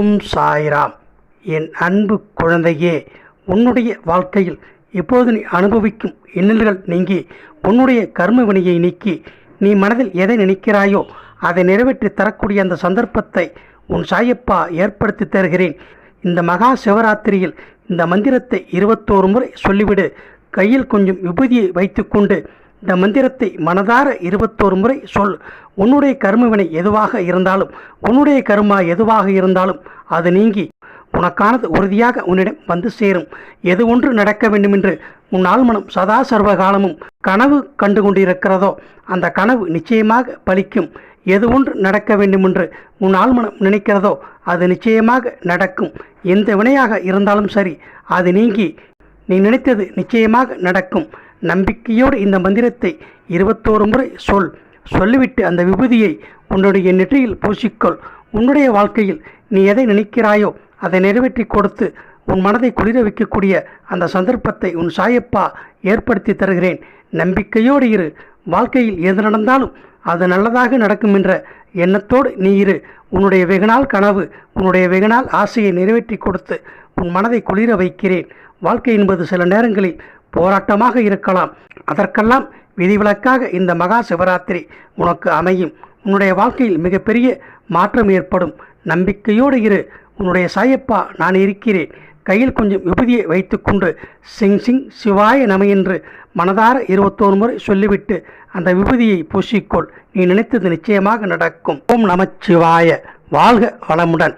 ஓம் சாய்ராம். என் அன்பு குழந்தையே உன்னுடைய வாழ்க்கையில் இப்போது நீ அனுபவிக்கும் இன்னல்கள் நீங்கி உன்னுடைய கர்ம வினையை நீக்கி நீ மனதில் எதை நினைக்கிறாயோ அதை நிறைவேற்றி தரக்கூடிய அந்த சந்தர்ப்பத்தை உன் சாயப்பா ஏற்படுத்தி தருகிறேன். இந்த மகா சிவராத்திரியில் இந்த மந்திரத்தை இருபத்தோரு முறை சொல்லிவிடு. கையில் கொஞ்சம் விபூதியை வைத்துக்கொண்டு இந்த மந்திரத்தை மனதார இருபத்தோரு முறை சொல். உன்னுடைய கருமவினை எதுவாக இருந்தாலும் உன்னுடைய கருமா எதுவாக இருந்தாலும் அது நீங்கி உனக்கானது உறுதியாக உன்னிடம் வந்து சேரும். எது ஒன்று நடக்க வேண்டுமென்று உன் ஆழ்மனம் சதா சர்வ காலமும் கனவு கண்டு கொண்டிருக்கிறதோ அந்த கனவு நிச்சயமாக பலிக்கும். எது ஒன்று நடக்க வேண்டுமென்று உன் ஆழ்மனம் நினைக்கிறதோ அது நிச்சயமாக நடக்கும். எந்த வினையாக இருந்தாலும் சரி அது நீங்கி நீ நினைத்தது நிச்சயமாக நடக்கும். நம்பிக்கையோடு இந்த மந்திரத்தை இருபத்தோரு முறை சொல் சொல்லிவிட்டு அந்த விபூதியை உன்னுடைய நெற்றியில் பூசிக்கொள். உன்னுடைய வாழ்க்கையில் நீ எதை நினைக்கிறாயோ அதை நிறைவேற்றி கொடுத்து உன் மனதை குளிர வைக்கக்கூடிய அந்த சந்தர்ப்பத்தை உன் சாயப்பா ஏற்படுத்தி தருகிறேன். நம்பிக்கையோடு இரு. வாழ்க்கையில் எது நடந்தாலும் அது நல்லதாக நடக்கும் என்ற எண்ணத்தோடு நீ இரு. உன்னுடைய வெகுநாள் கனவு உன்னுடைய வெகுநாள் ஆசையை நிறைவேற்றி கொடுத்து உன் மனதை குளிர வைக்கிறேன். வாழ்க்கை என்பது சில நேரங்களில் போராட்டமாக இருக்கலாம். அதற்கெல்லாம் விதிவிலக்காக இந்த மகா சிவராத்திரி உனக்கு அமையும். உன்னுடைய வாழ்க்கையில் மிகப்பெரிய மாற்றம் ஏற்படும். நம்பிக்கையோடு இரு. உன்னுடைய சாயப்பா நான் இருக்கிறேன். கையில் கொஞ்சம் விபூதியை வைத்துக்கொண்டு சிங் சிங் சிவாய நம என்று மனதார இருபத்தோரு முறை சொல்லிவிட்டு அந்த விபூதியை பூசிக்கொள். நீ நினைத்தது நிச்சயமாக நடக்கும். ஓம் நமச்சிவாய வாழ்க வளமுடன்.